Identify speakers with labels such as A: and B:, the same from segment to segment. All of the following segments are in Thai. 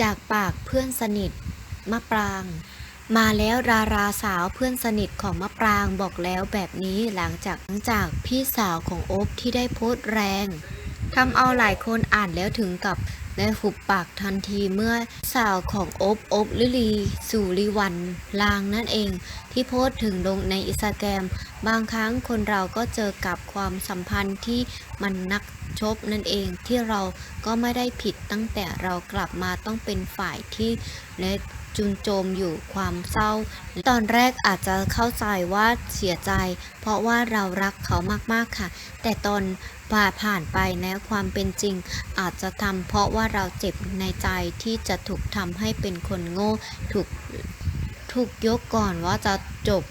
A: จากปากเพื่อนสนิท มะปราง มาแล้วราราสาวเพื่อนสนิทของมะปรางบอกแล้วแบบนี้หลังจากหลังจากพี่สาวของโอ๊บที่ได้โพสต์แรงทำเอาหลายคนอ่านแล้วถึงกับได้หุบปากทันทีเมื่อสาวของโอ๊บโอ๊บลิลีสุริวันลางนั่นเอง ที่โพสต์ถึงลงในอินสตาแกรม บางครั้งคนเราก็เจอกับความสัมพันธ์ที่มันนักชบนั่นเองที่เราก็ไม่ได้ผิดตั้งแต่เรากลับมาต้องเป็นฝ่ายที่และจุนโจมอยู่ความเศร้า ตอนแรกอาจจะเข้าใจว่าเสียใจ เพราะว่าเรารักเขามากๆค่ะ แต่ตอนผ่าผ่านไปแล้วความเป็นจริง อาจจะทำเพราะว่าเราเจ็บในใจที่จะถูกทำให้เป็นคนโง่ถูกถูกยกก่อนว่าจะจบ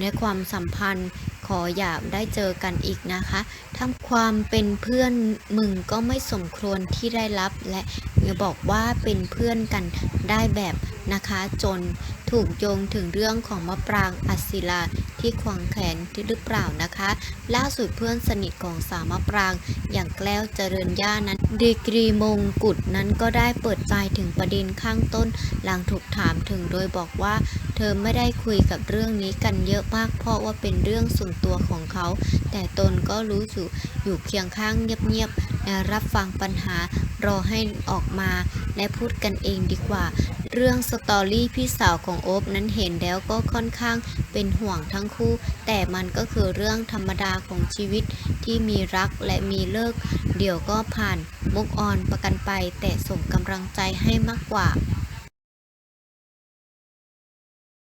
A: ในความสัมพันธ์ ขออย่าได้เจอกันอีกนะคะทำความเป็นเพื่อนมึงก็ไม่สมควรที่ได้รับ และอย่าบอกว่าเป็นเพื่อนกันได้แบบนะคะ จนถูกโยงถึงเรื่องของมะปรางอัศิลาที่ควางแขนที่หรือเปล่านะคะ ล่าสุดเพื่อนสนิทของสาวมะปราง อย่างแกล้วเจริญญานั้นดีกรีมงกุฎนั้นก็ได้เปิดใจถึงประเด็นข้างต้น หลังถูกถามถึงโดยบอกว่า เธอไม่ได้คุยกับเรื่องนี้กันเยอะมากเพราะว่าเป็นเรื่องส่วนตัวของเขา แต่ตนก็รู้อยู่อยู่เคียงข้างเงียบๆรับฟังปัญหารอให้ออกมา และพูดกันเองดีกว่า เรื่องสตอรี่พี่สาวของโอ๊บนั้นเห็นแล้วก็ค่อนข้างเป็นห่วงทั้งคู่ แต่มันก็คือเรื่องธรรมดาของชีวิตที่มีรักและมีเลิก เดี๋ยวก็ผ่านมุกออนประกันไป แต่ส่งกำลังใจให้มากกว่า